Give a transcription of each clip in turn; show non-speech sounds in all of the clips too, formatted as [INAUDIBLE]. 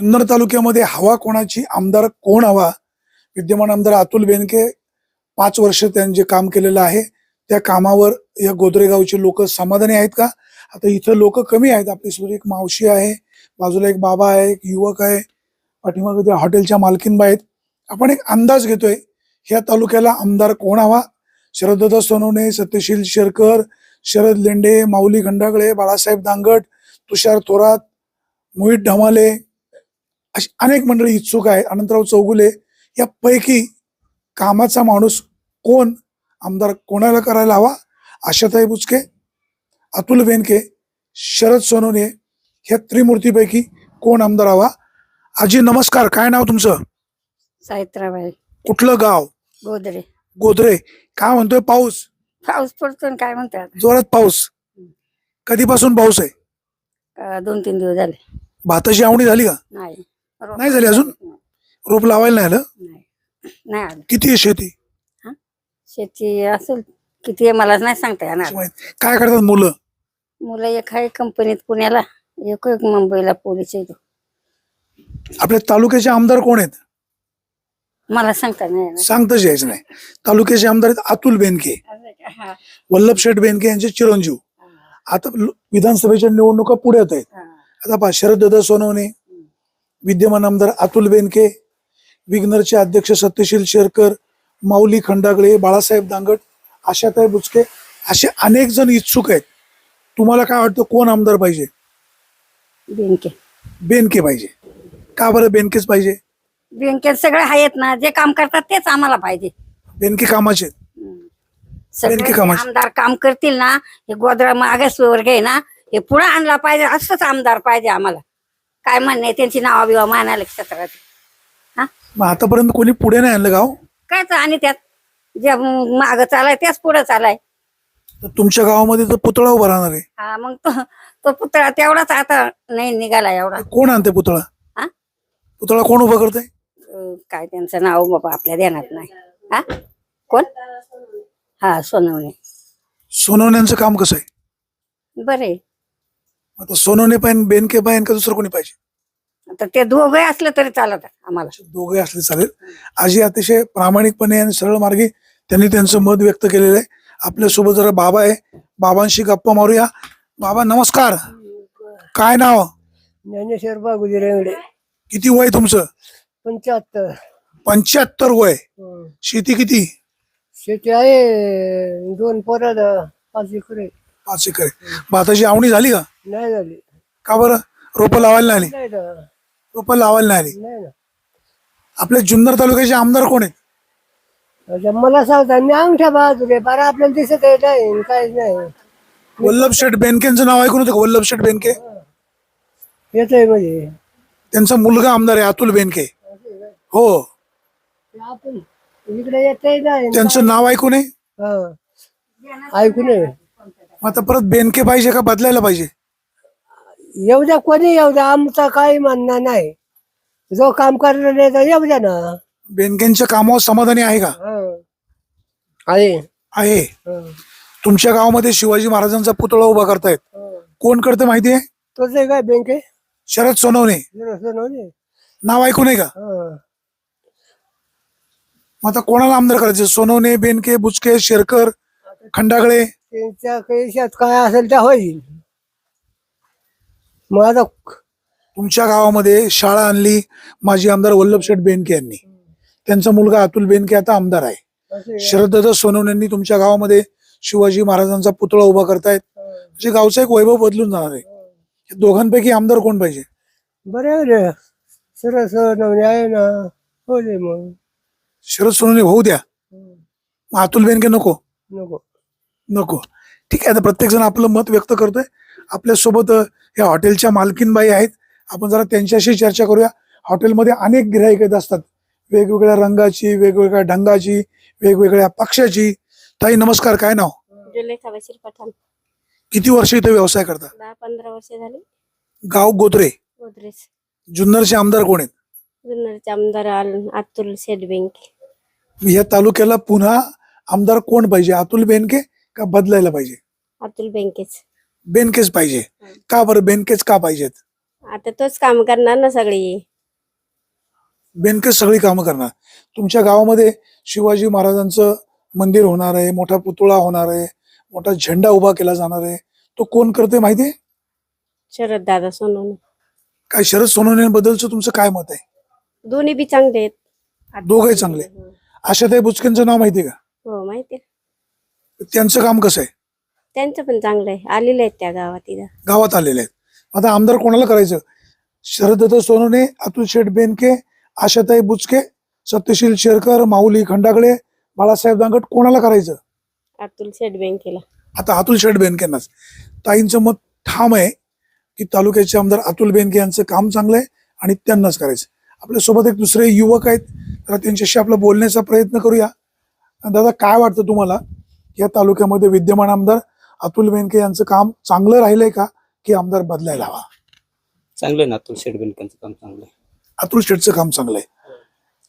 जुन्नर तालुक्यामध्ये हवा कोणाची? आमदार कोण हवा? विद्यमान आमदार अतुल बेनके पाच वर्ष त्यांनी काम केलेलं आहे. त्या कामावर या गोदरेगावचे लोक समाधानी आहेत का? आता इथं लोक कमी आहेत. आपली सुरू एक मावशी आहे बाजूला एक बाबा आहे एक युवक आहे पाठीमागे त्या हॉटेलच्या मालकीनबा आहेत. आपण एक अंदाज घेतोय ह्या तालुक्याला आमदार कोण हवा? शरदत्ता सोनवणे सत्यशील शेरकर शरद लेंडे माऊली खंडागळे बाळासाहेब दांगट तुषार थोरात मोहित ढमाले अशी अनेक मंडळी इच्छुक आहेत. अनंतराव चौगुले यापैकी कामाचा माणूस कोण? आमदार कोणाला करायला हवा? आशाताई बुचके अतुल बेनके शरद सोनवणे ह्या त्रिमूर्तीपैकी कोण आमदार हवा? आजी नमस्कार. काय नाव तुमचं? सावित्राबाई. कुठलं गाव? गोदरे. गोदरे. काय म्हणतोय? पाऊस? पाऊस पडतो काय म्हणतात? जोरात पाऊस. कधीपासून पाऊस आहे? अं, दोन तीन दिवस झाले. भाताची आवणी झाली का? नाही. नाही झाली अजून? रोप लावायला नाही आलं? नाही. नाही आलं. किती आहे शेती? शेती असेल किती आहे मला नाही सांगता येणार. माहीत. काय करतात मुलं? मुलं एक आहे कंपनीत पुण्याला एक एक मुंबईला पोलीस येतो. आपल्या तालुक्याचे आमदार कोण आहेत? मला सांगता नाही. सांगताच यायचं नाही. तालुक्याचे आमदार आहेत अतुल बेनके हा, वल्लभ शेठ बेनके यांचे चिरंजीव. आता ल- विधानसभेच्या निवडणुका पुढ्यात आहेत. हा. आता पहा शरददादा सोनवणे विद्यमान आमदार अतुल बेनके विग्नरचे अध्यक्ष सत्यशील शेरकर माऊली खंडागळे बाळासाहेब दांगट आशाताई बुचके असे अनेक जण इच्छुक आहेत. तुम्हाला काय वाटतं कोण आमदार पाहिजे? बँके बेनके पाहिजे. का बरं बेनकेच पाहिजे? बँकेत सगळे आहेत ना जे काम करतात तेच आम्हाला पाहिजे. बेनके कामाचे आहेत. सगळे बँके जे कामाचे. आमदार काम करतील ना हे गोदरा मागास वर्ग आहे ना हे पुढे आणला पाहिजे असंच आमदार पाहिजे आम्हाला. काय म्हणणे आहे, त्यांची नावा बिवा मानायला क्षेत्रात हा? मग आतापर्यंत कोणी पुढे नाही आणलं गाव? काय तर आणि त्यात जे माग चालाय तेच पुढे चालाय. तर तुमच्या गावामध्ये तर पुतळा उभा राहणार आहे. हा मग तो तो पुतळा तेवढाच आता नाही निघाला एवढा. कोण आणते पुतळा? हा? पुतळा कोण उभा करते अं, काय त्यांचं नाव बाबा आपल्या ध्यानात नाही. हा? कोण? हा सोनवणे. सोनवण्यांचं काम कसं आहे? बरे आता सोनवणे पाहिजे बेनके पाहिजे का दुसरं कोणी पाहिजे? आता ते दोघे असलं तरी चालत आम्हाला. दोघे असले चालेल. आजी अतिशय प्रामाणिकपणे आणि सरळ मार्गी त्यांनी त्यांचं मत व्यक्त केलेलं आहे. आपल्यासोबत जरा बाबा आहे. बाबांशी गप्पा मारूया. बाबा नमस्कार. काय नाव? ज्ञानेश्वर बागुजी रेंगडे. किती वय तुमचं? पंच्याहत्तर. पंच्याहत्तर वय. हं. शेती किती? शेती आहे दोन पोरात पाच एकर आहे. पाच एकर आहे. भाताची आवणी झाली का? नाही झाली. का बरं? रोपं लावायला नाही आली? नाही ना. रोपं लावायला नाही आली? नाही ना. आपल्या जुन्नर तालुक्याचे आमदार कोण आहेत? आता मला सांगता मी अंगठ्या बाजूले बारा आपल्याला दिसत आहे नाही काहीच नाही. वल्लभ शेठ बेनकेंचं नाव ऐकून होतं का? वल्लभ शेठ बेनके? येत आहे म्हणजे. त्यांचा मुलगा आमदार आहे अतुल बेनके. हो. आपण इकडे नाही त्यांचं नाव ऐकून आहे हं. ऐकू नये मग आता परत बेनके पाहिजे का? बदलायला पाहिजे? येऊ द्या कोणी येऊ द्या आमचं काही म्हणणं नाही. जो काम करणार नाही तर येऊ द्या ना. बेनकेंच्या कामावर समाधानी आहे का? हं. आहे. आहे. हं. तुमच्या गावामध्ये शिवाजी महाराजांचा पुतळा उभा करतायत. हं. कोण करते माहिती आहे तोच आहे काय बँके शरद सोनवणे. नाव ऐकून आहे का. मग आता कोणाला आमदार करायचे? सोनवणे बेनके बुचके शेरकर खंडागळे? त्यांच्या कैशात काय असेल त्या होईल. मग आता तुमच्या गावामध्ये शाळा आणली माजी आमदार वल्लभ शेठ बेनके यांनी. त्यांचा मुलगा अतुल बेनके आता आमदार आहे. असं आहे. शरददादा सोनवणेंनी तुमच्या गावामध्ये शिवाजी महाराजांचा पुतळा उभा करतायत. म्हणजे गावचा एक वैभव बदलून जाणार आहे. या दोघांपैकी आमदार कोण पाहिजे? बरं सरस नवने आहे ना. हो दे मग. शरद सोनवणे होऊ द्या. मग अतुल बेनके नको. नको. नको. ठीक आहे आता प्रत्येक जण आपलं मत व्यक्त करतोय. आपल्यासोबत या हॉटेलच्या मालकीनबाई आहेत. आपण जरा त्यांच्याशी चर्चा करूया. हॉटेलमध्ये अनेक गिराईक येत असतात. वेगवेगळ्या रंगाची वेगवेगळ्या ढंगाची वेगवेगळ्या पक्षाची. ताई नमस्कार. काय नाव? जुलेखा बशीर पठाण किती वर्ष इथे व्यवसाय करता दहा पंधरा वर्ष झाली. गाव गोत्रे गोदरेज जुन्नरचे आमदार कोण आहेत? जुन्नरचे आमदार अतुल शेठ बेंके या तालुक्याला पुन्हा आमदार कोण पाहिजे? अतुल बेनके का बदलायला पाहिजे? अतुल बेंकेच बेनकेच पाहिजे. का बरं बेनकेच का पाहिजेत? आता तोच काम करणार ना सगळी. बेनके सगळी कामं करणार. तुमच्या गावामध्ये शिवाजी महाराजांचं मंदिर होणार आहे मोठा पुतळा होणार आहे मोठा झेंडा उभा केला जाणार आहे. तो कोण करते माहितीये शरद दादा सोनवणे. काय शरद सोनवणेबद्दलचं तुमचं काय मत आहे? दोन्ही बी चांगले आहेत. दोघंही चांगले. आशाताई बुचकेंचं नाव माहितीये का? हो माहिती आहे. त्यांचं काम कसं आहे? त्यांचं पण चांगलं आहे. आलेले आहेत त्या गावात इथं. गावात आलेले आहेत. आता आमदार कोणाला करायचं? शरदत्त सोनवणे अतुल शेठ बेनके आशाताई बुचके सत्यशील शेरकर माऊली खंडागळे बाळासाहेब दांगट कोणाला करायचं? अतुल सेट बँकेला आता अतुल शेठ बेनकेंनाच. ताईंचं मत ठाम आहे की तालुक्याचे आमदार अतुल बेनके यांचं काम चांगलं आहे आणि त्यांनाच करायचं. आपल्यासोबत एक दुसरे युवक आहेत. तर त्यांच्याशी आपलं बोलण्याचा प्रयत्न करूया. दादा काय वाटतं तुम्हाला? या तालुक्यामध्ये विद्यमान आमदार अतुल बेनके यांचं काम चांगलं राहिलंय का? की आमदार बदलायला हवा? चांगलं आहे ना अतुल शेडबेनकांचं काम चांगलं आहे अतुल शेठचं काम चांगलं आहे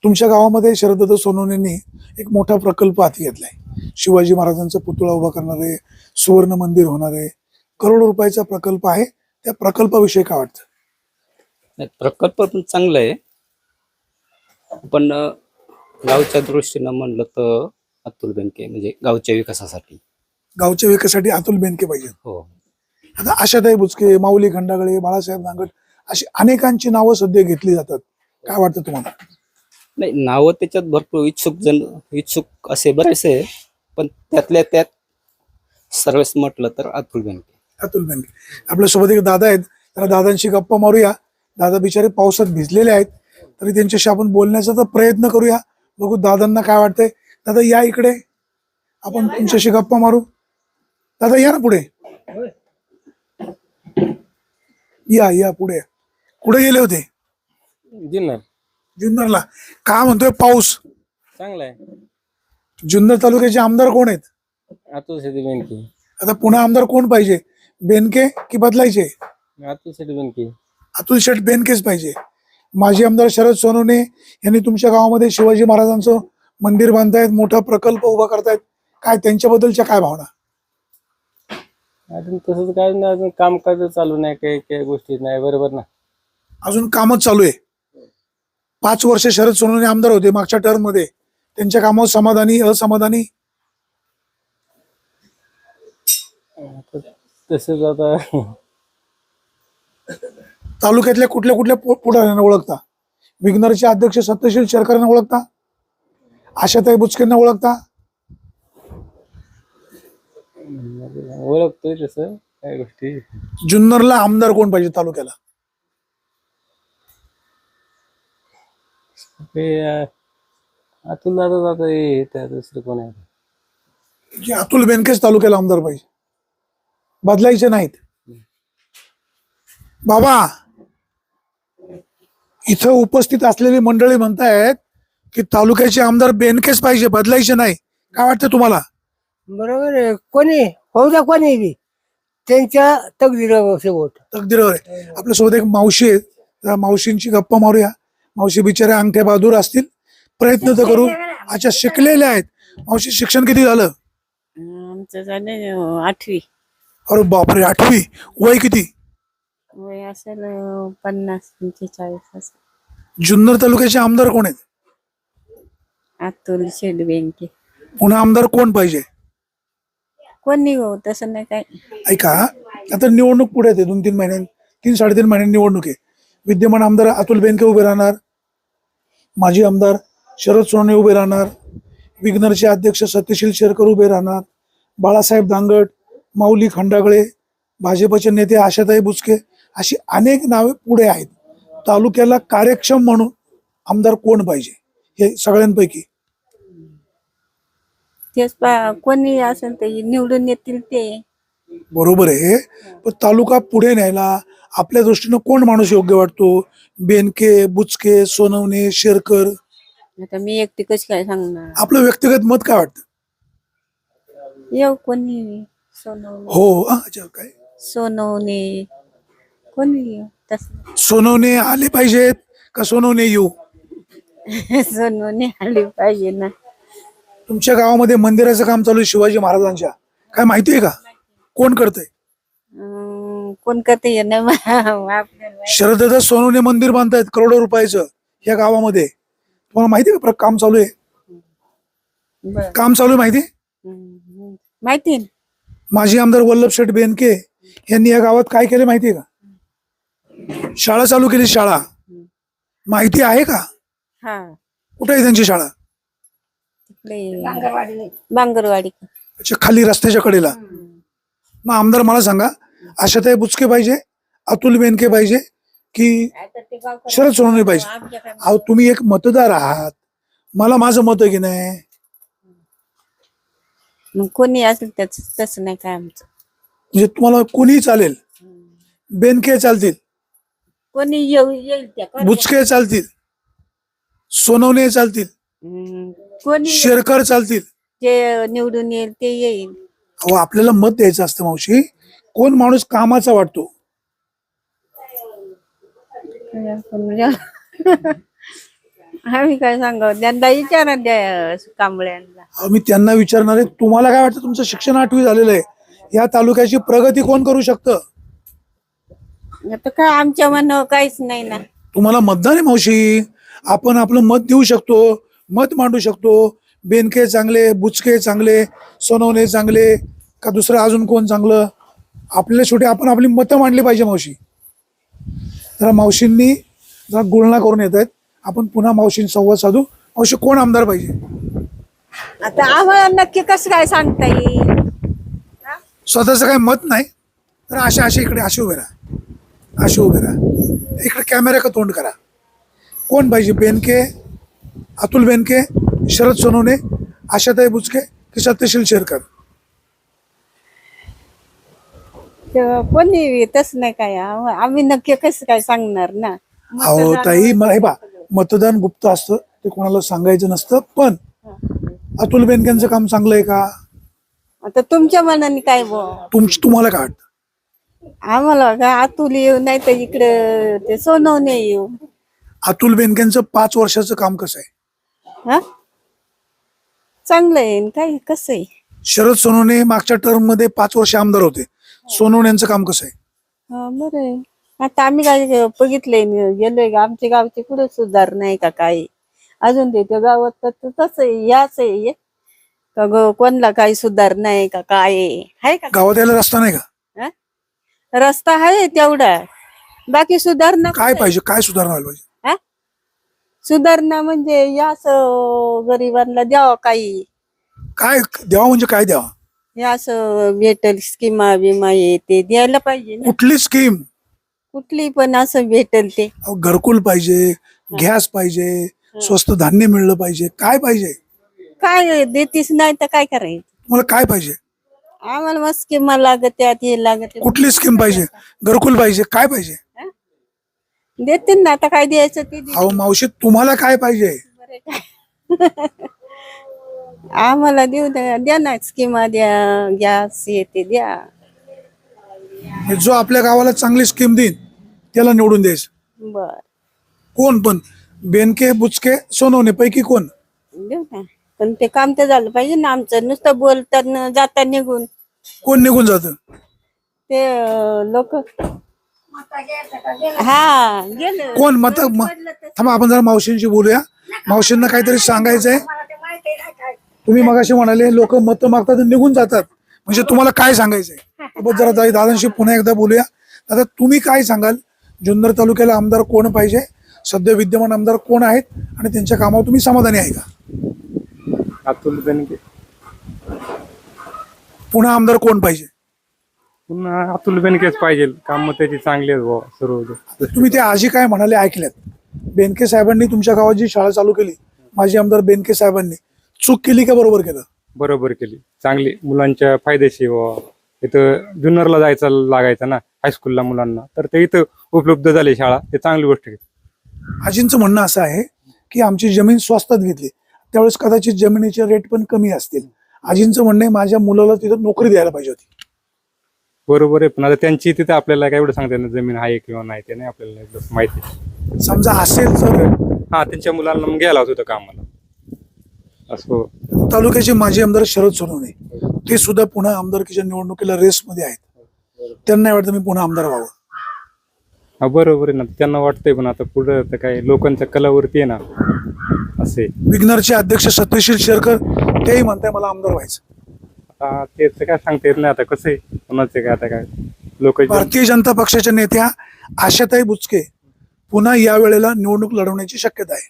तुमच्या गावामध्ये शरदत्त सोनवणेंनी एक मोठा प्रकल्प हाती घेतलाय. शिवाजी महाराजांचा पुतळा उभा करणार आहे सुवर्ण मंदिर होणार आहे करोडो रुपयाचा प्रकल्प आहे. त्या प्रकल्पाविषयी काय वाटतं? नाही, प्रकल्प पण चांगला आहे पण अं, गावच्या दृष्टीनं म्हणलं तर अतुल बेनके म्हणजे गावच्या विकासासाठी. गावच्या विकासासाठी अतुल बेनके पाहिजे. हो. आता आशाताई बुचके माऊली खंडागळे बाळासाहेब नांगट अशी अनेकांची नावं सध्या घेतली जातात. काय वाटतं तुम्हाला? नाही नावं त्याच्यात भरपूर इच्छुक जण इच्छुक असे बरेचसे आहे. पण त्यातल्या त्यात सर्वच म्हटलं तर अतुल बेनके. अतुल बेनके. आपल्यासोबत एक दादा आहेत त्याला दादांशी गप्पा मारूया. दादा बिचारे पावसात भिजलेले आहेत तरी त्यांच्याशी आपण बोलण्याचा तर प्रयत्न करूया. बघू दादांना काय वाटतंय. दादा या इकडे. आपण तुमच्याशी गप्पा मारू. दादा या ना पुढे. या या पुढे. कुठे गेले होते. जुन्नर. जुन्नरला. का म्हणतोय पाऊस? चांगला आहे. जुन्नर तालुक्याचे आमदार कोण आहेत? अतुल शेट्टी बेनके. आता पुन्हा आमदार कोण पाहिजे? बेनके की बदलायचे? अतुल शेट्टी बेनके. अतुल शेठ बेनकेच पाहिजे. माजी आमदार शरद सोनवणे यांनी तुमच्या गावामध्ये शिवाजी महाराजांचं मंदिर बांधतायत मोठा प्रकल्प उभा करतायत. काय त्यांच्याबद्दलच्या काय भावना? अजून तसंच काय नाही अजून कामकाज चालू नाही काही काही गोष्टी नाही बरोबर ना? अजून कामच चालू आहे. पाच वर्ष शरद सोनवणे आमदार होते मागच्या टर्ममध्ये. त्यांच्या कामावर समाधानी असमाधानी? आता तसंच आता तालुक्यातल्या कुठल्या कुठल्या पु- पुढाऱ्यांना ओळखता? विग्नरचे अध्यक्ष सत्यशील शेरकरांना ओळखता? आशाताई बुचकेंना ओळखता? ओळखतोय तसं काही गोष्टी. जुन्नरला आमदार कोण पाहिजे तालुक्याला? ते अतुल दादा दादा हे त्या दुसरं कोण आहे? अतुल बेनकेच तालुक्याला आमदार पाहिजे. बदलायचे नाहीत. बाबा इथं उपस्थित असलेली मंडळी म्हणतायत की तालुक्याचे आमदार बेनकेच पाहिजे बदलायचे नाही. काय वाटतं तुम्हाला? बरोबर आहे. कोणी? होऊ द्या कोणी बी? त्यांच्या तकदीरावर शेवट तकदीरावर आहे. आपल्यासोबत एक मावशी आहे त्या मावशींची गप्पा मारूया. मावशी बिचाऱ्या अंगठ्या बहादूर असतील. प्रयत्न तर करू. अच्छा शिकलेल्या आहेत. मावशी शिक्षण किती झालं? आमचं झालं आठवी. अरे बापरे आठवी. वय किती? वय असेल पन्नास पंचेचाळीस असं जुन्नर तालुक्याचे आमदार कोण आहेत? अतुल शेड बँके पुन्हा आमदार कोण पाहिजे? कोण हो तसं नाही काय. ऐका आता निवडणूक पुढे येते दोन तीन महिन्यात तीन साडेतीन महिन्यात निवडणूक आहे. विद्यमान आमदार अतुल बेनके उभे राहणार माजी आमदार शरद सोनवणे उभे राहणार विग्नरचे अध्यक्ष सत्यशील शेरकर उभे राहणार बाळासाहेब दांगट माऊली खंडागळे भाजपचे नेते आशाताई बुचके अशी अनेक नावे पुढे आहेत. तालुक्याला कार्यक्षम म्हणून आमदार कोण पाहिजे? हे सगळ्यांपैकी तेच पा कोणी असेल ते निवडून येतील ते. बरोबर आहे. पण तालुका पुढे न्यायला आपल्या दृष्टीनं कोण माणूस योग्य वाटतो? बेनके बुचके सोनवणे शेरकर? आता मी एकटी कशी काय सांगणार? आपलं व्यक्तिगत मत काय वाटतं? येऊ कोणी? सोनवणे. हो हा, अच्छा काय? सोनवणे. कोणी येऊ तसं सोनवणे आले पाहिजेत का सोनवणे येऊ? [LAUGHS] सोनवणे आली पाहिजे ना. तुमच्या गावामध्ये मंदिराचं काम चालू आहे शिवाजी महाराजांच्या. काय माहिती आहे का? कोण करतंय? अं, कोण करते हे नाही मा- आपल्याला माहीत. शरदत्त सोनवणे मंदिर बांधतायत करोडो रुपयाचं या गावामध्ये. तुम्हाला माहिती आहे का प्र- काम चालू आहे? बर. काम चालू आहे माहिती? आहे? माहिती ना? माजी आमदार वल्लभ शेठ बेनके यांनी या गावात काय केलं माहिती आहे का? शाळा चालू केली शाळा. माहिती आहे का? हा. कुठे आहे त्यांची शाळा? बांगरवाडी खाली रस्त्याच्या कडेला. मग आमदार मला सांगा आशाताई बुचके पाहिजे अतुल बेनके पाहिजे की शरद सोनवणे पाहिजे? अहो तुम्ही एक मतदार आहात. मला माझं मत आहे की नाही? मग कोणी असेल त्याच तसं नाही काय आमचं. म्हणजे तुम्हाला कोणीही चालेल बेनके चालतील कोणी येऊ येईल त्या. कोणी- बुचके चालतील सोनवणे चालतील. हम्म, कोणी शेरकर चालतील. जे निवडून येईल ते येईल. अहो आपल्याला मत द्यायचं असतं मावशी. कोण माणूस कामाचा वाटतो? [LAUGHS] आम्ही काय सांगावं? त्यांना विचारा द्या कांबळ्यांना. अहो, मी त्यांना विचारणार आहे. तुम्हाला काय वाटतं? तुमचं शिक्षण आठवी झालेलं आहे. या तालुक्याची प्रगती कोण करू शकतं? आता काय आमच्या मनावर काहीच नाही ना. तुम्हाला मतदान आहे मावशी. आपण आपलं मत देऊ शकतो. मत मांडू शकतो. बेनके चांगले बुचके चांगले सोनवणे चांगले का दुसरं अजून कोण चांगलं? आपल्याला शेवटी आपण आपली मतं मांडली पाहिजे मावशी. जरा मावशींनी जरा गुळणा करून येत आहेत आपण पुन्हा मावशींशी संवाद साधू. मावशी कोण आमदार पाहिजे? आता आम्हाला नक्की कसं काय सांगता येईल? स्वतःचं काही मत नाही. तर अशा अशा इकडे असे उभे राहा. असे उभे राहा. इकडे कॅमेरा का तोंड करा. कोण पाहिजे? बेनके अतुल बेनके शरद सोनवणे आशाताई बुचके की सत्यशील शेरकर. कोणी तसं नाही काय? आम- आम्ही नक्की कसं काय सांगणार ना? अहो ताई म- हे बा मतदान गुप्त असतं ते कोणाला सांगायचं नसतं पण अतुल बेनकेंचं काम चांगलं आहे का? आता तुमच्या मनाने काय बो तुम तुम्हाला काय वाटतं? आम्हाला काय आतुल येऊ नाही तर इकडं ते सोनवणे येऊ. अतुल बेनकेंचं पाच वर्षाचं काम कसं आहे? हा? चांगलं आहे न काय कसं आहे? शरद सोनवणे मागच्या टर्ममध्ये पाच वर्ष आमदार होते. सोनवणे यांचं काम कसं आहे? हा बरं आहे. आता आम्ही काय बघितलंय न, गेलोय का आमच्या गावची कुठे सुधार नाही का काय? अजून ते त्या गावात तर तसं आहे याच आहे. हे. का ग कोणला काही सुधार नाही का काय आहे? हाय का? गावात यायला रस्ता नाही का? रस्ता आहे तेवढा. बाकी सुधारणा काय पाहिजे? काय सुधारणा व्हायला पाहिजे? सुधारणा म्हणजे या असं गरिबांना द्यावं काही. काय द्यावा म्हणजे काय द्यावा? हे असं भेटल स्कीमा बिमा हे ते द्यायला पाहिजे ना. कुठली स्कीम कुठली पण असं भेटल ते. घरकुल पाहिजे गॅस पाहिजे स्वस्त धान्य मिळलं पाहिजे काय पाहिजे? काय देतीस नाही तर काय करायचं? तुम्हाला काय पाहिजे? आम्हाला मग स्कीमा लागत्यात हे लागत कुठली स्कीम पाहिजे? घरकुल पाहिजे काय पाहिजे? देतील ना आता काय द्यायचं ते दे. अहो मावशी तुम्हाला काय पाहिजे? आम्हाला देऊ द्या द्या ना स्कीमा द्या गॅस हे ते द्या. हे जो आपल्या गावाला चांगली स्कीम देईन त्याला निवडून द्यायचं. बर. कोण पण? बेनके बुचके सोनवणे पैकी कोण? देऊ ना. पण ते काम तर झालं पाहिजे ना आमचं. नुसतं बोलताना जाता निघून. कोण निघून जात? ते लोक. हा गेलं. कोण? मत म- थांबा आपण जरा मावशींशी बोलूया. मावशींना काहीतरी सांगायचंय. तुम्ही मगाशी म्हणाले लोक मत मागतात आणि निघून जातात. म्हणजे तुम्हाला काय सांगायचंय? जरा दादा- दादांशी पुन्हा एकदा बोलूया. दादा तुम्ही काय सांगाल? जुन्नर तालुक्याला आमदार कोण पाहिजे? सध्या विद्यमान आमदार कोण आहेत? आणि त्यांच्या कामावर तुम्ही समाधानी आहे का? अतुल बेनके. पुन्हा आमदार कोण पाहिजे? पुन्हा अतुल बेनकेच पाहिजे. काम त्याची चांगली आहेत बुवा सर्व तुम्ही ते आजी काय म्हणाले ऐकल्यात बेनके साहेबांनी तुमच्या गावात जी शाळा चालू केली माजी आमदार बेनके साहेबांनी चूक केली का बरोबर केलं? बरोबर केली. चांगली. मुलांच्या फायदेशीर बुवा इथं जुन्नरला जायचं लागायचं ना हायस्कूलला मुलांना. तर ते इथं उपलब्ध झाली शाळा. ते चांगली गोष्ट आजींचं म्हणणं असं आहे की आमची जमीन स्वस्तात घेतली. त्यावेळेस कदाचित जमिनीचे रेट पण कमी असतील. आजींचं म्हणणं आहे माझ्या मुलाला तिथं नोकरी द्यायला पाहिजे होती. बरोबर आहे पण आता त्यांची तिथे आपल्याला काय एवढं सांगता नाही जमीन आहे किंवा नाही ते नाही आपल्याला एवढं माहिती समजा असेल तर हा त्यांच्या मुलांना मग गेला होता कामाला. असं. तालुक्याचे माजी आमदार शरद सोनवणे ते सुद्धा पुन्हा आमदारकीच्या निवडणुकीला रेसमध्ये आहेत. त्यांना वाटतं मी पुन्हा आमदार व्हावं. हा बरोबर आहे ना त्यांना वाटतंय पण आता पुढं तर काय लोकांच्या कलावरती आहे ना असे. विग्नरचे अध्यक्ष सत्यशील शेरकर तेही म्हणताय मला आमदार व्हायचं. आता तेच काय सांगता येत नाही आता कसं आहे? कोणाचं काय आता काय? लोक भारतीय जनता पक्षाच्या नेत्या आशाताई बुचके पुन्हा या वेळेला निवडणूक लढवण्याची शक्यता आहे.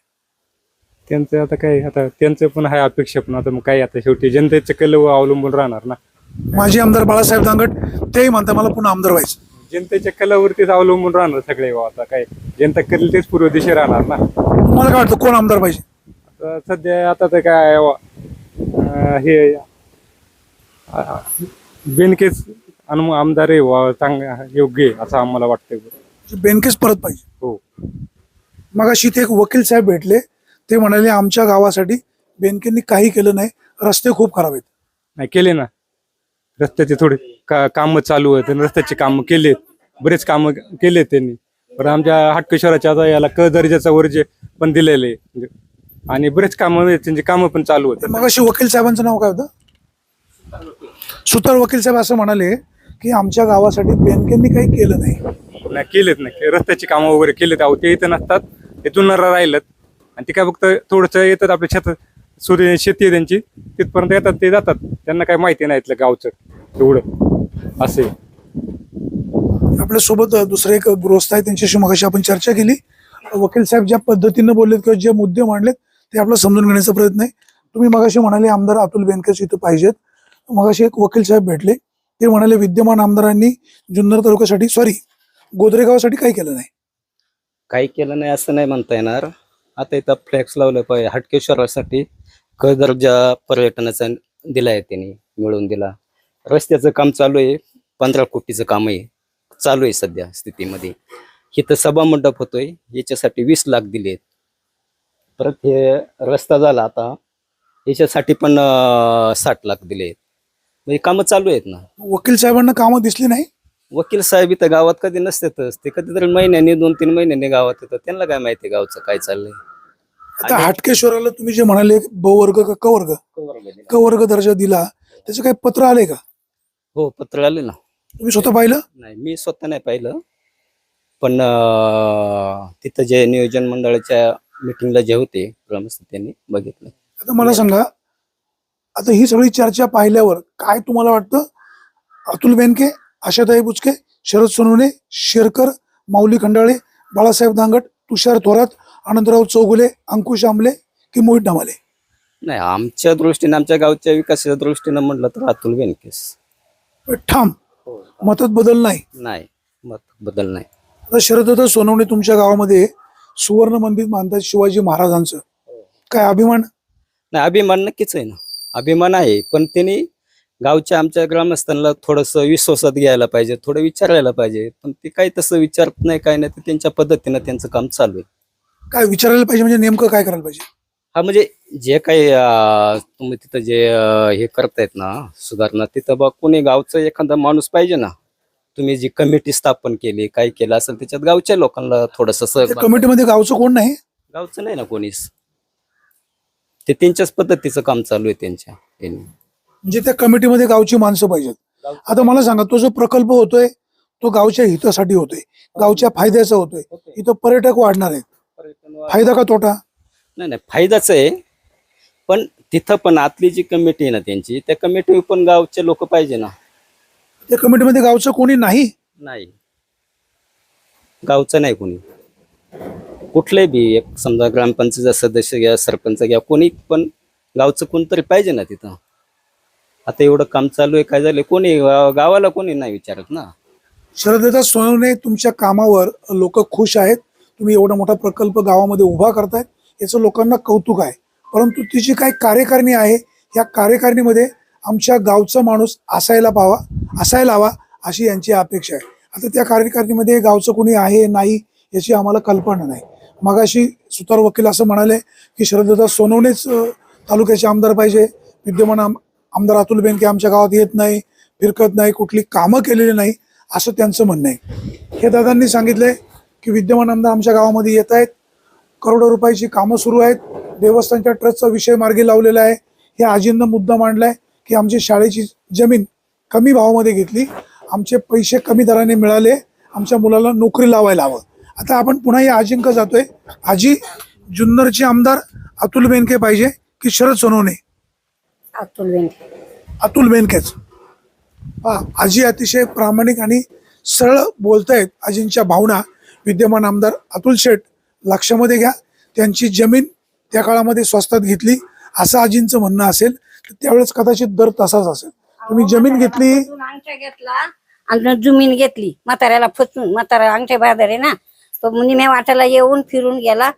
त्यांचं आता काय आता त्यांचं पण आहे अपेक्षा पण. आता मग काय आता शेवटी? जनतेचं कल अवलंबून राहणार ना. माजी आमदार बाळासाहेब दांगट तेही म्हणताय मला पुन्हा आमदार व्हायचं. जनतेच्या कलावरतीच अवलंबून राहणार सगळे आता काय? जनता करेल तेच पूर्व दिशा राहणार ना. तुम्हाला काय वाटतं कोण आमदार पाहिजे? आता सध्या आता तर काय अं, हे अं, बेनकेच अनु आमदार आहे बुवा, चांग योग्य आहे असं आम्हाला वाटतंय. बेनकेच परत पाहिजे. हो. मग अशी ते एक वकील साहेब भेटले ते म्हणाले आमच्या गावासाठी बेनकेंनी काही केलं नाही रस्ते खूप खराब आहेत. नाही केले ना. रस्त्याचे थोडे का कामं चालू आहेत आणि रस्त्याचे कामं केलेत. बरेच कामं केलेत त्यांनी. पण आमच्या हाटकेश्वराच्या आता याला क दर्जाचा वर्ज पण दिलेले आणि बरेच कामं आहेत, त्यांची कामं पण चालू होते मग अशी वकील साहेबांचं नाव काय होतं? सुतार वकील साहेब असं म्हणाले की आमच्या गावासाठी बेनकेंनी काही केलं नाही. नाही केलेत नाही. रस्त्याची कामं वगैरे केलेत. अहो ते इथं नसतात. ते जुन्नरला राहिलेत आणि ते काय फक्त थोडंसं येतात आपल्या शेतात सूर्य शेती आहे त्यांची. तिथपर्यंत येतात ते जातात. त्यांना काय माहिती नाही इथलं गावचं. एवढं. असे आपल्यासोबत दुसरे एक गृहस्थ आहे त्यांच्याशी मगाशी आपण चर्चा केली. वकील साहेब ज्या पद्धतीनं बोललेत किंवा जे मुद्दे मांडलेत ते आपला समजून घेण्याचा प्रयत्न आहे. तुम्ही मगाशी म्हणाले आमदार अतुल बेनकेच इथं पाहिजेत. मगाशी एक वकील साहेब भेटले. ते म्हणाले विद्यमान आमदारांनी जुन्नर तालुक्यासाठी सॉरी गोदरेगावासाठी काही केलं नाही. काही केलं नाही असं नाही म्हणता येणार. आता इथं फ्लॅक्स लावलं पाहिजे. हटकेश्वरासाठी क दर्जा पर्यटनाचा दिला आहे त्यांनी मिळवून दिला. रस्त्याचं काम चालू आहे. पंधरा कोटीचं काम आहे. चालू आहे सध्या स्थितीमध्ये. इथं सभा मंडप होतोय. याच्यासाठी वीस लाख दिलेत. परत हे रस्ता झाला आता. याच्यासाठी पण साठ लाख दिलेत. म्हणजे कामं चालू आहेत ना. वकील साहेबांना कामं दिसली नाही? वकील साहेब इथं गावात कधी नसतातच ते कधीतरी महिन्याने दोन तीन महिन्याने गावात येतात. त्यांना काय माहिती गावचं काय चाललंय? आता हाटकेश्वराला तुम्ही जे म्हणाले ब वर्ग का क वर्ग क वर्ग दर्जा दिला. त्याचं काही पत्र आले का? हो पत्र आले ना. तुम्ही स्वतः पाहिलं? नाही मी स्वतः नाही पाहिलं. पण अं, तिथं जे नियोजन मंडळाच्या मिटिंगला जे होते ग्रामस्थ त्यांनी बघितलं. आता मला सांगा आता ही सगळी चर्चा पाहिल्यावर काय तुम्हाला वाटतं? अतुल बेनके आशाताई बुचके शरद सोनवणे शेरकर माऊली खंडाळे बाळासाहेब दांगट तुषार थोरात आनंदराव चौगुले अंकुश आंबले की मोहित डामाले नाही आमच्या दृष्टीने आमच्या गावच्या विकासाच्या दृष्टीनं म्हटलं तर अतुल बेनकेस ठाम. मतात बदल नाही. नाही मत बदल नाही. आता शरदत्त सोनवणे तुमच्या गावामध्ये सुवर्ण मंदिर मानतात शिवाजी महाराजांचं. काय अभिमान? नाही अभिमान नक्कीच आहे ना. अभिमान आहे पण त्यांनी गावच्या आमच्या ग्रामस्थांना थोडस विश्वासात घ्यायला पाहिजे थोडं विचारायला पाहिजे पण ते काही तसं विचारत नाही काय नाही ते त्यांच्या पद्धतीनं त्यांचं काम चालू आहे. काय विचारायला पाहिजे म्हणजे नेमकं काय करायला पाहिजे? हा म्हणजे जे काही तुम्ही तिथं जे हे करतायत ना सुधारणा तिथं बा कोणी गावचं एखादा माणूस पाहिजे ना तुम्ही जी कमिटी स्थापन केली काय केलं असेल त्याच्यात गावच्या लोकांना थोडस कमिटीमध्ये गावचं कोण नाही? गावचं नाही ना कोणीच. ते त्यांच्याच पद्धतीचं काम चालू आहे त्यांच्या यांनी. म्हणजे त्या कमिटीमध्ये गावची माणसं पाहिजेत. आता मला सांगा तो जो प्रकल्प होतोय तो गावच्या हितासाठी होतोय. गावच्या फायद्याचा होतोय. इथं पर्यटक वाढणार आहेत. फायदा का तोटा? नाही नाही फायदाच आहे. पण तिथं पण आतली जी कमिटी आहे ना त्यांची त्या कमिटी पण गावचे लोक पाहिजे ना. त्या कमिटीमध्ये गावचं कोणी नाही? नाही. गावचं नाही कोणी. कुठले बी एक समजा ग्रामपंचायत सदस्य घ्या सरपंच घ्या कोणी पण गावचं कोणतरी पाहिजे ना तिथं. आता एवढं काम चालू आहे काय झालं कोणी गावाला कोणी नाही विचारत ना. श्रद्धेचा सोनवणे तुमच्या कामावर लोक खुश आहेत. तुम्ही एवढा मोठा प्रकल्प गावामध्ये उभा करतायत याचं लोकांना कौतुक आहे. परंतु तिची काय कार्यकारिणी आहे या कार्यकारिणीमध्ये आमच्या गावचा माणूस असायला पाहावा असायला हवा अशी यांची अपेक्षा आहे. आता त्या कार्यकारिणीमध्ये गावचं कोणी आहे नाही याची आम्हाला कल्पना नाही. मगाशी सुतार वकील असं म्हणाले की शरददा सोनवणेच तालुक्याचे आमदार पाहिजे. विद्यमान आम- आमदार अतुल बेनके आमच्या गावात येत नाही फिरकत नाही कुठली कामं केलेली नाही असं त्यांचं म्हणणं आहे. हे दादांनी सांगितलंय की विद्यमान आमदार आमच्या गावामध्ये येत आहेत. करोडो रुपयाची कामं सुरू आहेत. देवस्थानच्या ट्रस्टचा विषय मार्गी लावलेला आहे. हे आजींना मुद्दा मांडलाय की आमची शाळेची जमीन कमी भावामध्ये घेतली. आमचे पैसे कमी दराने मिळाले. आमच्या मुलाला नोकरी लावायला हवं. आता आपण पुन्हा या आजींक जातोय. आजी जुन्नरचे आमदार अतुल बेनके पाहिजे की शरद सोनवणे? अतुल बेनके. अतुल बेनकेच. हा आजी अतिशय प्रामाणिक आणि सरळ बोलतायत आजींच्या भावना. विद्यमान आमदार अतुल शेठ लक्षामध्ये घ्या. त्यांची जमीन त्या काळामध्ये स्वस्तात घेतली असं आजींचं म्हणणं असेल तर त्यावेळेस कदाचित दर तसाच असेल. तुम्ही जमीन घेतली? अंगठ्या घेतला आणि जमीन घेतली. म्हाताऱ्याला फसवून म्हातारा अंगठे बाजार आहे ना. तो निम्या वाट्याला येऊन फिरून गेला.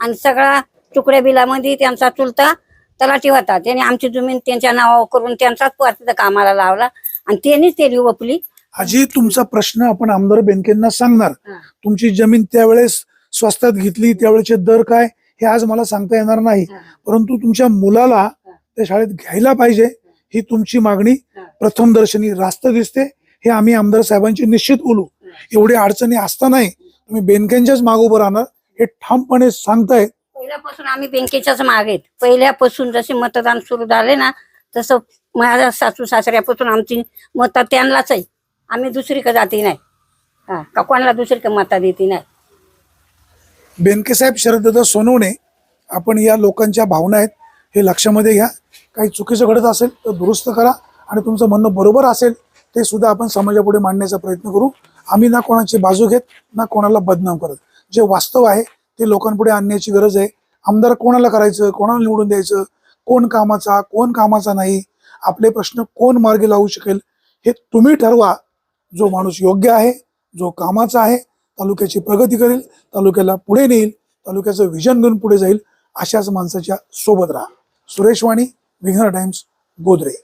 आणि सगळा तुकड्या बिलामध्ये त्यांचा चुलता तलाठी होता. त्याने आमची जमीन त्यांच्या नावावर करून त्यांचाच पोर कामाला लावला. आणि त्यांनीच त्याची ओपली. आजी तुमचा प्रश्न आपण आमदार बेनकेंना सांगणार. तुमची जमीन त्यावेळेस स्वस्तात घेतली. त्यावेळेचे दर काय हे आज मला सांगता येणार नाही. परंतु तुमच्या मुलाला त्या शाळेत घ्यायला पाहिजे ही तुमची मागणी. प्रथम दर्शनी रास्त दिसते. हे आम्ही आमदार साहेबांची निश्चित बोलू. एवढी अडचणी असतानाही तुम्ही बेनकेंच्याच माग उभं राहणार हे ठामपणे सांगताय. पहिल्यापासून आम्ही बँकेच्याच मागे आहेत. पहिल्यापासून जसे मतदान सुरू झाले ना तसं माझ्या सासू सासऱ्यापासून आमची मतं त्यांनाच आहे. आम्ही दुसरीकडे जाती नाही. हा का कोणाला दुसरीकडे मतं देते नाही. बेनके साहेब शरददादा सोनवणे आपण या लोकांच्या भावना आहेत हे लक्षामध्ये घ्या. काही चुकीचं घडत असेल तर दुरुस्त करा आणि तुमचं म्हणणं बरोबर असेल ते सुद्धा आपण समाजापुढे मांडण्याचा प्रयत्न करू. आम्ही ना कोणाची बाजू घेत ना कोणाला बदनाम करत. जे वास्तव आहे ते लोकांपुढे आणण्याची गरज आहे. आमदार कोणाला करायचं कोणाला निवडून द्यायचं कोण कामाचा कोण कामाचा नाही आपले प्रश्न कोण मार्गी लावू शकेल हे तुम्ही ठरवा. जो माणूस योग्य आहे जो कामाचा आहे तालुक्याची प्रगती करेल तालुक्याला पुढे नेईल तालुक्याचं विजन घेऊन पुढे जाईल अशाच माणसाच्या सोबत राहा. सुरेश वाणी विघ्न टाइम्स गोदरे.